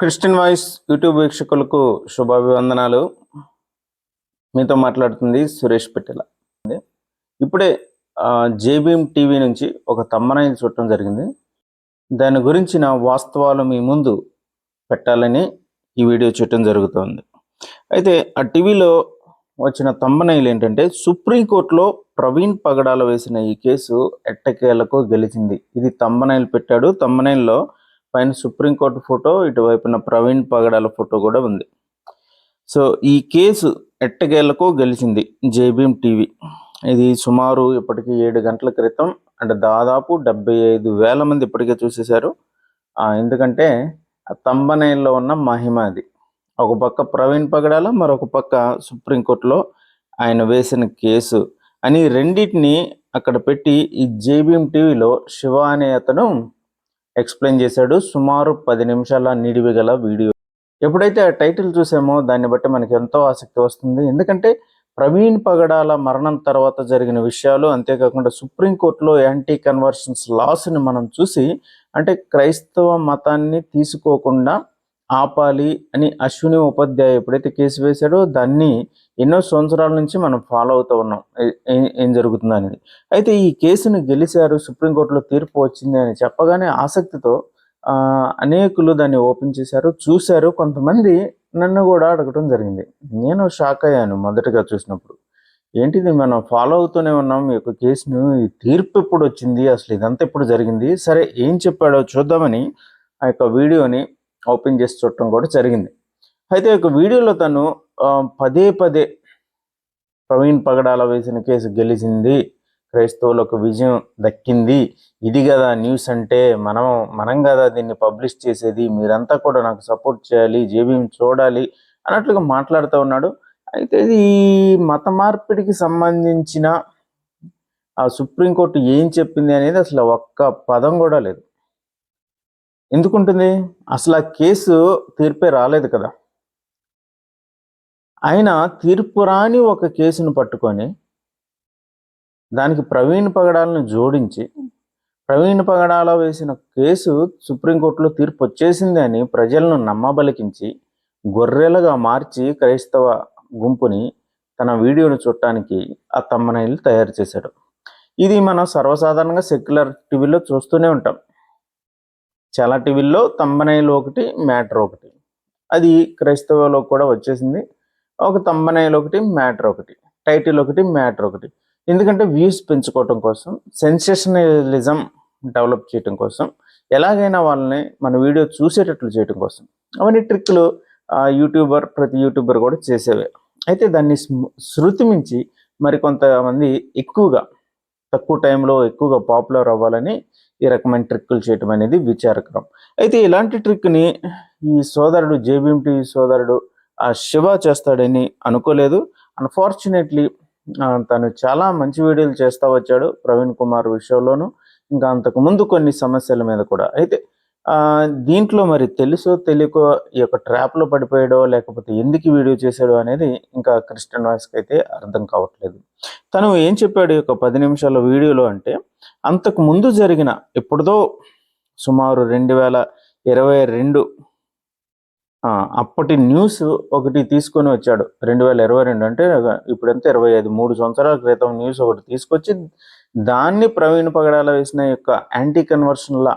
Christian voice YouTube వీక్షకులకు శుభాభివందనాలు. మీతో మాట్లాడుతుంది సురేష్ పెట్టెల. ఇప్పుడే జేబీఎం టీవీ నుంచి ఒక తమ్మనాయిని చూడటం జరిగింది. దాని గురించిన వాస్తవాలు మీ ముందు పెట్టాలని ఈ వీడియో చూడటం జరుగుతుంది. అయితే ఆ టీవీలో వచ్చిన తమ్మనైలు ఏంటంటే సుప్రీంకోర్టులో ప్రవీణ్ పగడాల వేసిన ఈ కేసు ఎట్టకేలకు గెలిచింది. ఇది తమ్మనైలు పెట్టాడు. తమ్మనైల్లో పైన సుప్రీంకోర్టు ఫోటో ఇటువైపున ప్రవీణ్ పగడాల ఫోటో కూడా ఉంది. సో ఈ కేసు ఎట్టగేళ్ళకు గెలిచింది జేబీఎం టీవీ. ఇది సుమారు ఇప్పటికి ఏడు గంటల క్రితం అంటే దాదాపు డెబ్బై ఐదు వేల మంది ఇప్పటికే చూసేశారు. ఎందుకంటే ఆ తంబనైల్లో ఉన్న మహిమ అది. ఒక పక్క ప్రవీణ్ పగడాల మరొక పక్క సుప్రీంకోర్టులో ఆయన వేసిన కేసు. అని రెండింటిని అక్కడ పెట్టి ఈ జేబీఎం టీవీలో శివ అనే అతను ఎక్స్ప్లెయిన్ చేశాడు. సుమారు పది నిమిషాల నిడివి గల వీడియో. ఎప్పుడైతే ఆ టైటిల్ చూసామో దాన్ని బట్టి మనకి ఎంతో ఆసక్తి వస్తుంది. ఎందుకంటే ప్రవీణ్ పగడాల మరణం తర్వాత జరిగిన విషయాలు అంతేకాకుండా సుప్రీంకోర్టులో యాంటీ కన్వర్షన్స్ లాస్ని మనం చూసి అంటే క్రైస్తవ మతాన్ని తీసుకోకుండా ఆపాలి అని అశ్విని ఉపాధ్యాయ ఎప్పుడైతే కేసు వేశాడో దాన్ని ఎన్నో సంవత్సరాల నుంచి మనం ఫాలో అవుతూ ఉన్నాం. ఏ- ఏం జరుగుతుంది అనేది. అయితే ఈ కేసును గెలిచారు సుప్రీంకోర్టులో తీర్పు వచ్చింది అని చెప్పగానే ఆసక్తితో అనేకులు దాన్ని ఓపెన్ చేశారు చూశారు. కొంతమంది నన్ను కూడా అడగటం జరిగింది. నేను షాక్ అయ్యాను మొదటగా చూసినప్పుడు. ఏంటిది మనం ఫాలో అవుతూనే ఉన్నాం ఈ యొక్క కేసును ఈ తీర్పు ఎప్పుడు వచ్చింది అసలు ఇదంతా ఎప్పుడు జరిగింది సరే ఏం చెప్పాడో చూద్దామని ఆ యొక్క వీడియోని ఓపెన్ చేసి చూడటం కూడా జరిగింది. అయితే ఒక వీడియోలో తను పదే పదే ప్రవీణ్ పగడాల వేసిన కేసు గెలిచింది క్రైస్తవులకు విజయం దక్కింది ఇది కదా న్యూస్ అంటే మనం మనం కదా దీన్ని పబ్లిష్ చేసేది మీరంతా కూడా నాకు సపోర్ట్ చేయాలి జేబీఎం చూడాలి అన్నట్లుగా మాట్లాడుతూ ఉన్నాడు. అయితే ఇది మత మార్పిడికి సంబంధించిన ఆ సుప్రీంకోర్టు ఏం చెప్పింది అనేది అసలు ఒక్క పదం కూడా లేదు. ఎందుకుంటుంది? అసలు ఆ కేసు తీర్పే రాలేదు కదా. ఆయన తీర్పు రాని ఒక కేసును పట్టుకొని దానికి ప్రవీణ్ పగడాలను జోడించి ప్రవీణ్ పగడాల వేసిన కేసు సుప్రీంకోర్టులో తీర్పు వచ్చేసింది అని ప్రజలను నమ్మబలికించి గొర్రెలుగా మార్చి క్రైస్తవ గుంపుని తన వీడియోను చూడటానికి ఆ తమ్మనైలు తయారు చేశాడు. ఇది మనం సర్వసాధారణంగా సెక్యులర్ టీవీలో చూస్తూనే ఉంటాం. చాలా టీవీల్లో తమ్మనైలు ఒకటి మ్యాటర్ ఒకటి అది క్రైస్తవలో కూడా వచ్చేసింది. ఒక తంబనైలు ఒకటి మ్యాటర్ ఒకటి టైటిల్ ఒకటి మ్యాటర్ ఒకటి ఎందుకంటే వ్యూస్ పెంచుకోవటం కోసం సెన్సేషనలిజం డెవలప్ చేయటం కోసం ఎలాగైనా వాళ్ళని మన వీడియో చూసేటట్లు చేయటం కోసం. అవన్నీ ట్రిక్లు యూట్యూబర్ ప్రతి యూట్యూబర్ కూడా చేసేవే. అయితే దాన్ని శృతి మించి మరికొంతమంది ఎక్కువగా తక్కువ టైంలో ఎక్కువగా పాపులర్ అవ్వాలని ఈ రకమైన ట్రిక్కులు చేయటం అనేది విచారకరం. అయితే ఇలాంటి ట్రిక్ని ఈ సోదరుడు జేబీఎం టీవీ సోదరుడు ఆ శివ చేస్తాడని అనుకోలేదు. అన్ఫార్చునేట్లీ తను చాలా మంచి వీడియోలు చేస్తూ వచ్చాడు ప్రవీణ్ కుమార్ విషయంలోనూ. ఇంకా అంతకు ముందు కొన్ని సమస్యల మీద కూడా. అయితే దీంట్లో మరి తెలుసో తెలియకో ఈ యొక్క ట్రాప్లో పడిపోయాడో లేకపోతే ఎందుకు వీడియో చేశాడో అనేది ఇంకా క్రిస్టియన్ వాయిస్కి అయితే అర్థం కావట్లేదు. తను ఏం చెప్పాడు ఈ యొక్క పది నిమిషాల వీడియోలో అంటే అంతకు ముందు జరిగిన ఎప్పుడుదో సుమారు రెండు వేల ఇరవై రెండు అప్పటి న్యూస్ ఒకటి తీసుకొని వచ్చాడు. రెండు వేల ఇరవై రెండు అంటే ఇప్పుడంతా ఇరవై ఐదు మూడు సంవత్సరాల క్రితం న్యూస్ ఒకటి తీసుకొచ్చి దాన్ని ప్రవీణ్ పగడాల వేసిన యొక్క యాంటీ కన్వర్షన్ల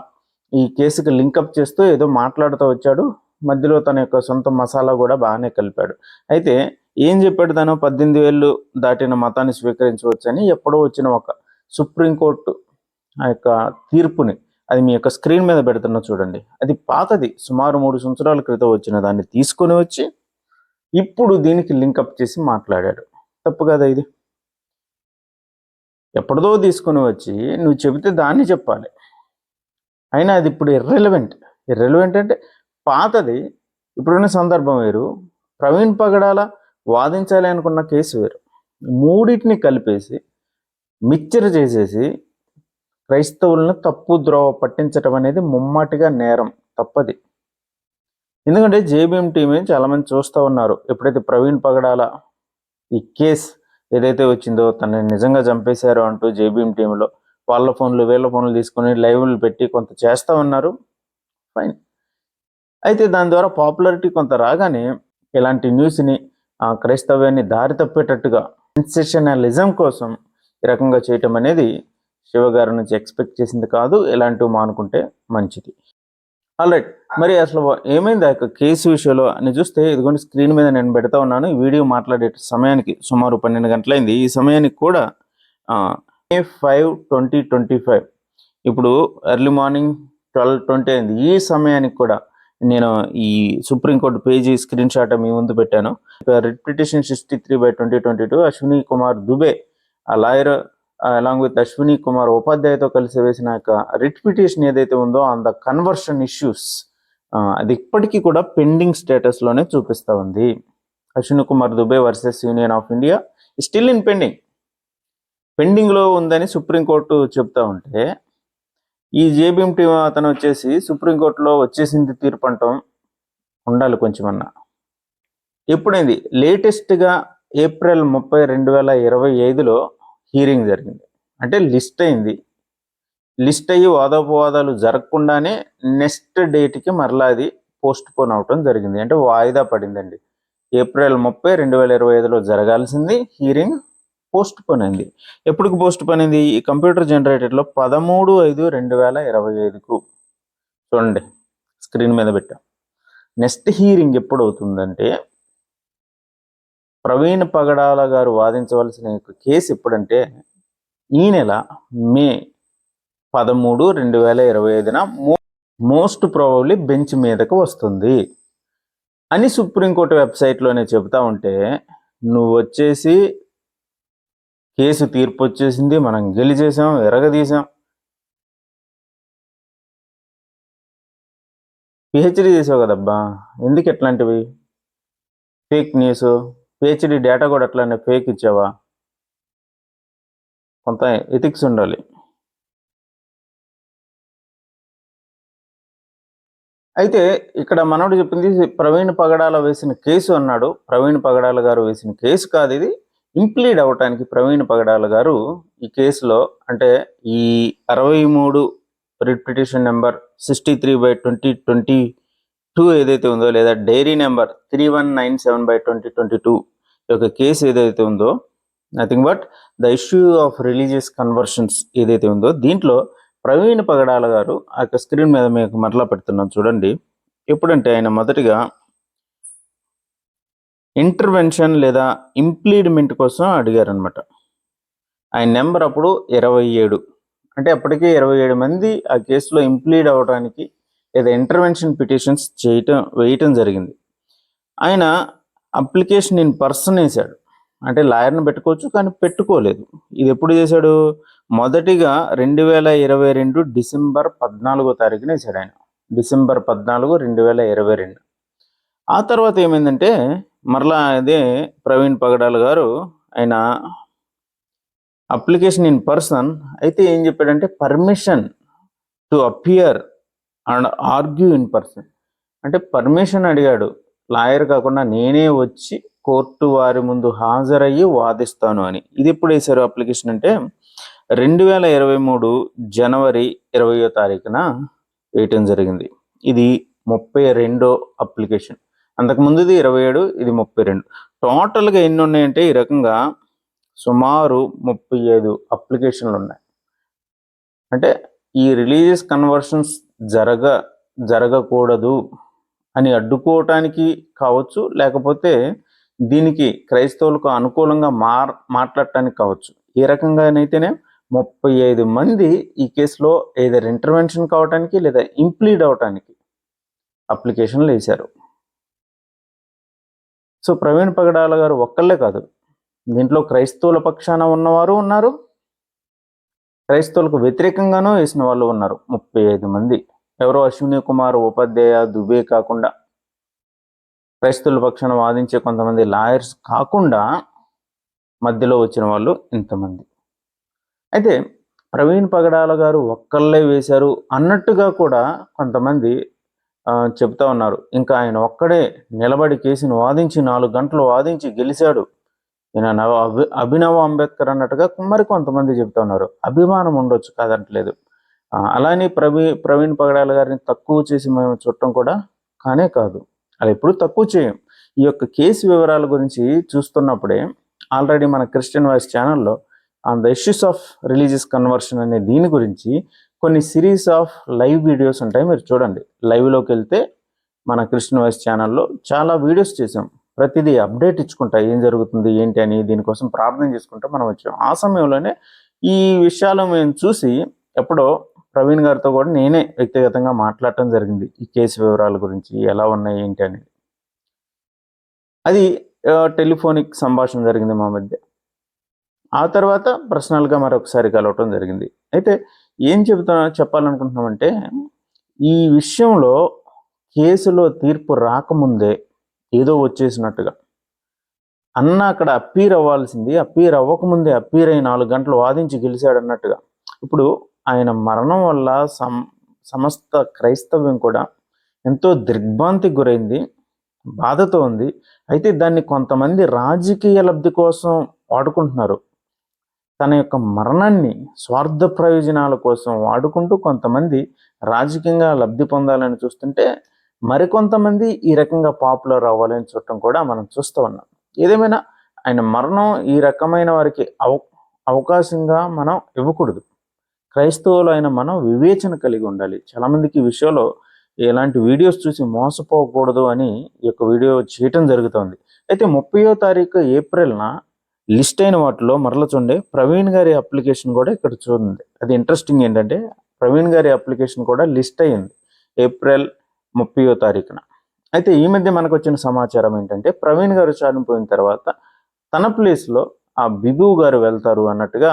ఈ కేసుకి లింకప్ చేస్తూ ఏదో మాట్లాడుతూ వచ్చాడు. మధ్యలో తన యొక్క సొంత మసాలా కూడా బాగానే కలిపాడు. అయితే ఏం చెప్పాడు తను? పద్దెనిమిది వేలు దాటిన మతాన్ని స్వీకరించవచ్చని ఎప్పుడో వచ్చిన ఒక సుప్రీంకోర్టు ఆ యొక్క తీర్పుని అది మీ యొక్క స్క్రీన్ మీద పెడుతున్నా చూడండి. అది పాతది. సుమారు మూడు సంవత్సరాల క్రితం వచ్చిన దాన్ని తీసుకొని వచ్చి ఇప్పుడు దీనికి లింకప్ చేసి మాట్లాడాడు. తప్పు కదా ఇది? ఎప్పటిదో తీసుకొని వచ్చి నువ్వు చెబితే దాన్ని చెప్పాలి. అయినా అది ఇప్పుడు ఇర్రెలవెంట్ ఇర్రెలవెంట్ అంటే పాతది ఇప్పుడున్న సందర్భం వేరు. ప్రవీణ్ పగడాల వాదించాలి అనుకున్న కేసు వేరు. మూడింటిని కలిపేసి మిక్చర్ చేసేసి క్రైస్తవులను తప్పు ద్రోవ పట్టించటం అనేది ముమ్మాటిగా నేరం తప్పది. ఎందుకంటే జేబీఎం టీమే చాలామంది చూస్తూ ఉన్నారు. ఎప్పుడైతే ప్రవీణ్ పగడాల ఈ కేస్ ఏదైతే వచ్చిందో తనని నిజంగా చంపేశారో అంటూ జేబీఎం టీంలో వాళ్ళ ఫోన్లు వీళ్ళ ఫోన్లు తీసుకొని లైవ్లు పెట్టి కొంత చేస్తా ఉన్నారు. ఫైన్ అయితే దాని ద్వారా పాపులారిటీ కొంత రాగానే ఇలాంటి న్యూస్ని ఆ, క్రైస్తవ్యాన్ని దారి తప్పేటట్టుగా సెన్సేషనలిజం కోసం ఈ రకంగా చేయటం అనేది శివగారి నుంచి ఎక్స్పెక్ట్ చేసింది కాదు. ఇలాంటివి మానుకుంటే మంచిది. ఆల్రైట్ మరి అసలు ఏమైంది ఆ యొక్క కేసు విషయంలో? అని చూస్తే ఇదిగోండి స్క్రీన్ మీద నేను పెడతా ఉన్నాను. ఈ వీడియో మాట్లాడే సమయానికి సుమారు పన్నెండు గంటలైంది. ఈ సమయానికి కూడా May five twenty twenty five ఇప్పుడు ఎర్లీ మార్నింగ్ ట్వెల్వ్ ట్వంటీ అయింది. ఈ సమయానికి కూడా నేను ఈ సుప్రీంకోర్టు పేజీ స్క్రీన్ షాట్ మీ ముందు పెట్టాను. Writ petition sixty three by twenty twenty two Ashwini Kumar Dubey ఆ lawyer along with Ashwini Kumar ఉపాధ్యాయతో కలిసి వేసిన యొక్క రిట్ పిటిషన్ ఏదైతే ఉందో ఆన్ ద కన్వర్షన్ ఇష్యూస్ అది ఇప్పటికీ కూడా పెండింగ్ స్టేటస్లోనే ఉంది. Ashwini Kumar Dubey versus union of India still in pending పెండింగ్లో ఉందని సుప్రీంకోర్టు చెప్తా ఉంటే ఈ జేబీఎంటీ అతను వచ్చేసి సుప్రీంకోర్టులో వచ్చేసింది తీర్పు అంటాం ఉండాలి కొంచెమన్నా. ఎప్పుడైంది? లేటెస్ట్గా ఏప్రిల్ ముప్పై రెండు వేల ఇరవై ఐదులో హీరింగ్ జరిగింది. అంటే లిస్ట్ అయింది. లిస్ట్ అయ్యి వాదోపవాదాలు జరగకుండానే నెక్స్ట్ డేట్కి మరలా అది పోస్ట్ పోన్ అవటం జరిగింది. అంటే వాయిదా పడిందండి. ఏప్రిల్ ముప్పై రెండు వేల ఇరవై ఐదులో జరగాల్సింది హీరింగ్ పోస్ట్ పోన్ అయింది ఎప్పటికి పోస్ట్ పోన్ అయింది ఈ కంప్యూటర్ జనరేటర్లో పదమూడు ఐదు రెండు వేల ఇరవై ఐదుకు. చూడండి స్క్రీన్ మీద పెట్టాం. నెక్స్ట్ హీరింగ్ ఎప్పుడు అవుతుందంటే ప్రవీణ్ పగడాల గారు వాదించవలసిన యొక్క కేసు ఎప్పుడంటే ఈ నెల మే పదమూడు రెండు వేల ఇరవై ఐదున మోస్ట్ ప్రాబబ్లీ బెంచ్ మీదకు వస్తుంది. అని సుప్రీంకోర్టు వెబ్సైట్లోనే చెబుతా ఉంటే నువ్వు వచ్చేసి కేసు తీర్పు వచ్చేసింది మనం గెలిచేసాం ఎరగదీసాం పిహెచ్డి చేసావు కదబ్బా ఎందుకు ఎట్లాంటివి? ఫేక్ న్యూస్ పిహెచ్డి డేటా కూడా అట్లానే ఫేక్ ఇచ్చావా? కొంత ఎథిక్స్ ఉండాలి. అయితే ఇక్కడ మనోడు చెప్పింది ప్రవీణ్ పగడాల వేసిన కేసు అన్నాడు. ప్రవీణ్ పగడాల గారు వేసిన కేసు కాదు ఇది. ఇంప్లీడ్ అవటానికి ప్రవీణ్ పగడాల గారు ఈ కేసులో అంటే ఈ అరవై మూడు writ petition number sixty three by twenty twenty two ఏదైతే ఉందో లేదా diary number three one nine seven by twenty twenty two యొక్క కేసు ఏదైతే ఉందో nothing but the issue of religious conversions ఏదైతే ఉందో దీంట్లో ప్రవీణ్ పగడాల గారు ఆ యొక్క స్క్రీన్ మీద మీకు మరలా పెడుతున్నాం. చూడండి ఎప్పుడంటే ఆయన మొదటిగా ఇంటర్వెన్షన్ లేదా ఇంప్లీడ్మెంట్ కోసం అడిగారనమాట ఆయన నెంబర్ అప్పుడు ఇరవై ఏడు. అంటే అప్పటికే ఇరవై ఏడు మంది ఆ కేసులో ఇంప్లీడ్ అవ్వడానికి లేదా ఇంటర్వెన్షన్ పిటిషన్స్ చేయటం వేయటం జరిగింది. ఆయన అప్లికేషన్ ఇన్ పర్సన్ వేశాడు. అంటే లాయర్ని పెట్టుకోవచ్చు కానీ పెట్టుకోలేదు. ఇది ఎప్పుడు చేశాడు? మొదటిగా రెండు వేల ఇరవై రెండు డిసెంబర్ పద్నాలుగో తారీఖున వేశాడు ఆయన. డిసెంబర్ పద్నాలుగు రెండు వేల ఇరవై రెండు. ఆ తర్వాత ఏమైందంటే మరలా అదే ప్రవీణ్ పగడాల్ గారు ఆయన అప్లికేషన్ ఇన్ పర్సన్ అయితే ఏం చెప్పాడంటే permission to appear and argue in person. అంటే పర్మిషన్ అడిగాడు. లాయర్ కాకుండా నేనే వచ్చి కోర్టు వారి ముందు హాజరయ్యి వాదిస్తాను అని. ఇది ఎప్పుడు వేశారు అప్లికేషన్ అంటే రెండు వేల ఇరవై మూడు జనవరి ఇరవయో తారీఖున వేయటం జరిగింది. ఇది ముప్పై రెండో అప్లికేషన్. అంతకుముందుది ఇరవై ఏడు ఇది ముప్పై రెండు టోటల్గా ఎన్ని ఉన్నాయంటే ఈ రకంగా సుమారు ముప్పై ఐదు అప్లికేషన్లు ఉన్నాయి అంటే ఈ రిలీజియస్ కన్వర్షన్స్ జరగ జరగకూడదు అని అడ్డుకోవటానికి కావచ్చు లేకపోతే దీనికి క్రైస్తవులకు అనుకూలంగా మార్ మాట్లాడటానికి కావచ్చు. ఏ రకంగానైతేనే ముప్పై ఐదు మంది ఈ కేసులో ఏదైనా ఇంటర్వెన్షన్ కావటానికి లేదా ఇంప్లీడ్ అవటానికి అప్లికేషన్లు వేశారు. సో ప్రవీణ్ పగడాల గారు ఒక్కళ్ళే కాదు. దీంట్లో క్రైస్తవుల పక్షాన ఉన్నవారు ఉన్నారు. క్రైస్తవులకు వ్యతిరేకంగానూ వేసిన వాళ్ళు ఉన్నారు. ముప్పై ఐదు మంది. ఎవరో అశ్విని కుమార్ ఉపాధ్యాయ దుబే కాకుండా. క్రైస్తవుల పక్షాన వాదించే కొంతమంది లాయర్స్ కాకుండా మధ్యలో వచ్చిన వాళ్ళు ఇంతమంది. అయితే ప్రవీణ్ పగడాల గారు ఒక్కళ్ళే వేశారు అన్నట్టుగా కూడా కొంతమంది చెప్తా ఉన్నారు. ఇంకా ఆయన ఒక్కడే నిలబడి కేసును వాదించి నాలుగు గంటలు వాదించి గెలిచాడు. ఈయన నవ అభి అభినవ అంబేద్కర్ అన్నట్టుగా మరి కొంతమంది చెప్తా ఉన్నారు. అభిమానం ఉండొచ్చు కాదంటలేదు. అలానే ప్రవీ ప్రవీణ్ పగడాల గారిని తక్కువ చేసి మేము చుట్టం కూడా కానే కాదు. అలా ఎప్పుడు తక్కువ చేయం. ఈ యొక్క కేసు వివరాల గురించి చూస్తున్నప్పుడే ఆల్రెడీ మన క్రిస్టియన్ వాయిస్ ఛానల్లో on the issues of religious conversion అనే దీని గురించి కొన్ని సిరీస్ ఆఫ్ లైవ్ వీడియోస్ ఉంటాయి మీరు చూడండి. లైవ్లోకి వెళ్తే మన కృష్ణ వాయిస్ ఛానల్లో చాలా వీడియోస్ చేసాం ప్రతిదీ అప్డేట్ ఇచ్చుకుంటా ఏం జరుగుతుంది ఏంటి అని దీనికోసం ప్రార్థన చేసుకుంటా మనం వచ్చాం. ఆ సమయంలోనే ఈ విషయాలు మేము చూసి ఎప్పుడో ప్రవీణ్ గారితో కూడా నేనే వ్యక్తిగతంగా మాట్లాడటం జరిగింది. ఈ కేసు వివరాల గురించి ఎలా ఉన్నాయి ఏంటి అనేది అది టెలిఫోనిక్ సంభాషణ జరిగింది మా మధ్య. ఆ తర్వాత పర్సనల్గా మరొకసారి కలవటం జరిగింది. అయితే ఏం చెబుతా చెప్పాలనుకుంటున్నామంటే ఈ విషయంలో కేసులో తీర్పు రాకముందే ఏదో వచ్చేసినట్టుగా. అన్న అక్కడ అప్పీర్ అవ్వాల్సింది అప్పీర్ అవ్వకముందే అప్పీర్ అయి నాలుగు గంటలు వాదించి గెలిచాడు అన్నట్టుగా ఇప్పుడు ఆయన మరణం వల్ల సం సమస్త క్రైస్తవ్యం కూడా ఎంతో దిగ్భ్రాంతికి గురైంది బాధతో ఉంది. అయితే దాన్ని కొంతమంది రాజకీయ లబ్ధి కోసం వాడుకుంటున్నారు. తన యొక్క మరణాన్ని స్వార్థ ప్రయోజనాల కోసం వాడుకుంటూ కొంతమంది రాజకీయంగా లబ్ధి పొందాలని చూస్తుంటే మరికొంతమంది ఈ రకంగా పాపులర్ అవ్వాలని చూడటం కూడా మనం చూస్తూ ఉన్నాం. ఏదేమైనా ఆయన మరణం ఈ రకమైన వారికి అవ అవకాశంగా మనం ఇవ్వకూడదు. క్రైస్తవులు అయిన మనం వివేచన కలిగి ఉండాలి. చాలామందికి ఈ విషయంలో ఇలాంటి వీడియోస్ చూసి మోసపోకూడదు అని ఈ యొక్క వీడియో చేయటం జరుగుతుంది. అయితే ముప్పయో తారీఖు ఏప్రిల్న లిస్ట్ అయిన వాటిలో మరల చూడండి. ప్రవీణ్ గారి అప్లికేషన్ కూడా ఇక్కడ చూడండి. అది ఇంట్రెస్టింగ్ ఏంటంటే ప్రవీణ్ గారి అప్లికేషన్ కూడా లిస్ట్ అయింది ఏప్రిల్ ముప్పయో తారీఖున. అయితే ఈ మధ్య మనకు వచ్చిన సమాచారం ఏంటంటే ప్రవీణ్ గారు చనిపోయిన తర్వాత తన ప్లేస్లో ఆ బిబు గారు వెళ్తారు అన్నట్టుగా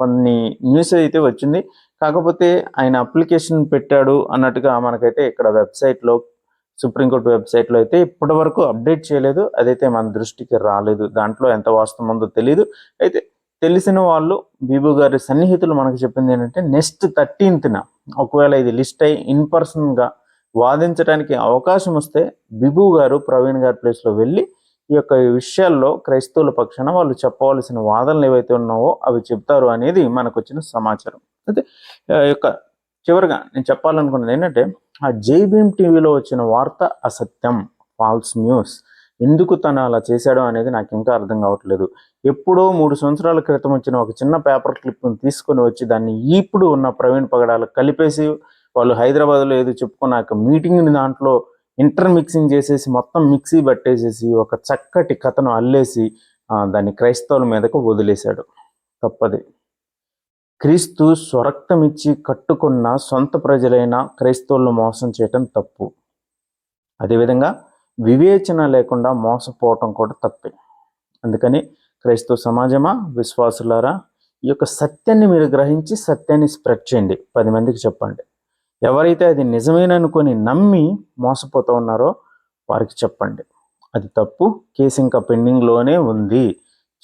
కొన్ని న్యూస్ అయితే వచ్చింది. కాకపోతే ఆయన అప్లికేషన్ పెట్టాడు అన్నట్టుగా మనకైతే ఇక్కడ వెబ్సైట్లో సుప్రీంకోర్టు వెబ్సైట్లో అయితే ఇప్పటి వరకు అప్డేట్ చేయలేదు. అదైతే మన దృష్టికి రాలేదు. దాంట్లో ఎంత వాస్తవం ఉందో తెలియదు అయితే తెలిసిన వాళ్ళు బీబు గారి సన్నిహితులు మనకు చెప్పింది ఏంటంటే నెక్స్ట్ థర్టీన్త్న ఒకవేళ ఇది లిస్ట్ అయి ఇన్ పర్సన్గా వాదించడానికి అవకాశం వస్తే బిబు గారు ప్రవీణ్ గారి ప్లేస్లో వెళ్ళి ఈ యొక్క విషయాల్లో క్రైస్తవుల పక్షాన వాళ్ళు చెప్పవలసిన వాదనలు ఏవైతే ఉన్నావో అవి చెప్తారు అనేది మనకు వచ్చిన సమాచారం. అయితే ఈ యొక్క చివరిగా నేను చెప్పాలనుకున్నది ఏంటంటే ఆ జైభీమ్ టీవీలో వచ్చిన వార్త అసత్యం ఫాల్స్ న్యూస్. ఎందుకు తను అలా చేశాడో అనేది నాకు ఇంకా అర్థం కావట్లేదు. ఎప్పుడో మూడు సంవత్సరాల క్రితం వచ్చిన ఒక చిన్న పేపర్ క్లిప్ని తీసుకొని వచ్చి దాన్ని ఇప్పుడు ఉన్న ప్రవీణ్ పగడాలు కలిపేసి వాళ్ళు హైదరాబాద్లో ఏదో చెప్పుకున్నాక మీటింగ్ని దాంట్లో ఇంటర్ మిక్సింగ్ చేసేసి మొత్తం మిక్సీ పట్టేసేసి ఒక చక్కటి కథను అల్లేసి దాన్ని క్రైస్తవుల మీదకు వదిలేశాడు. తప్పది. క్రీస్తు స్వరక్తమిచ్చి కట్టుకున్న సొంత ప్రజలైన క్రైస్తవులను మోసం చేయటం తప్పు. అదేవిధంగా వివేచన లేకుండా మోసపోవటం కూడా తప్పే. అందుకని క్రైస్తవ సమాజమా విశ్వాసులారా ఈ యొక్క సత్యాన్ని మీరు గ్రహించి సత్యాన్ని స్ప్రెడ్ చేయండి. పది మందికి చెప్పండి. ఎవరైతే అది నిజమేననుకొని నమ్మి మోసపోతూ ఉన్నారో వారికి చెప్పండి. అది తప్పు. కేసు ఇంకా పెండింగ్లోనే ఉంది.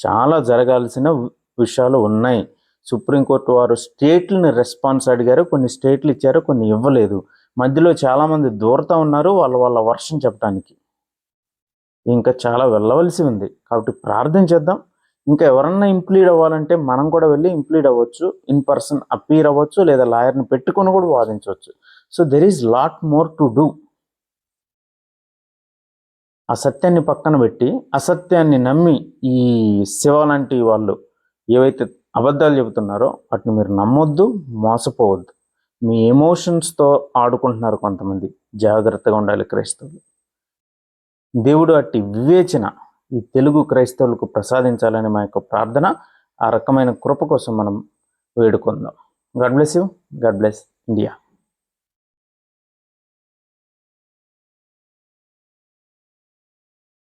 చాలా జరగాల్సిన విషయాలు ఉన్నాయి. సుప్రీంకోర్టు వారు స్టేట్లను రెస్పాన్స్ అడిగారు కొన్ని స్టేట్లు ఇచ్చారు కొన్ని ఇవ్వలేదు. మధ్యలో చాలామంది దూరతా ఉన్నారు వాళ్ళ వాళ్ళ వర్షం చెప్పడానికి ఇంకా చాలా వెళ్ళవలసి ఉంది. కాబట్టి ప్రార్థన చేద్దాం. ఇంకా ఎవరన్నా ఇంప్లీడ్ అవ్వాలంటే మనం కూడా వెళ్ళి ఇంప్లీడ్ అవ్వచ్చు ఇన్ పర్సన్ అపీర్ అవ్వచ్చు లేదా లాయర్ని పెట్టుకొని కూడా వాదించవచ్చు. So there is lot more to do అసత్యాన్ని పక్కన పెట్టి అసత్యాన్ని నమ్మి ఈ శివ లాంటి వాళ్ళు ఏవైతే అబద్ధాలు చెబుతున్నారో వాటిని మీరు నమ్మొద్దు మోసపోవద్దు. మీ ఎమోషన్స్తో ఆడుకుంటున్నారు కొంతమంది. జాగ్రత్తగా ఉండాలి క్రైస్తవులు. దేవుడు అట్టి వివేచన ఈ తెలుగు క్రైస్తవులకు ప్రసాదించాలని మా యొక్క ప్రార్థన ఆ రకమైన కృప కోసం మనం వేడుకుందాం. God bless you God bless India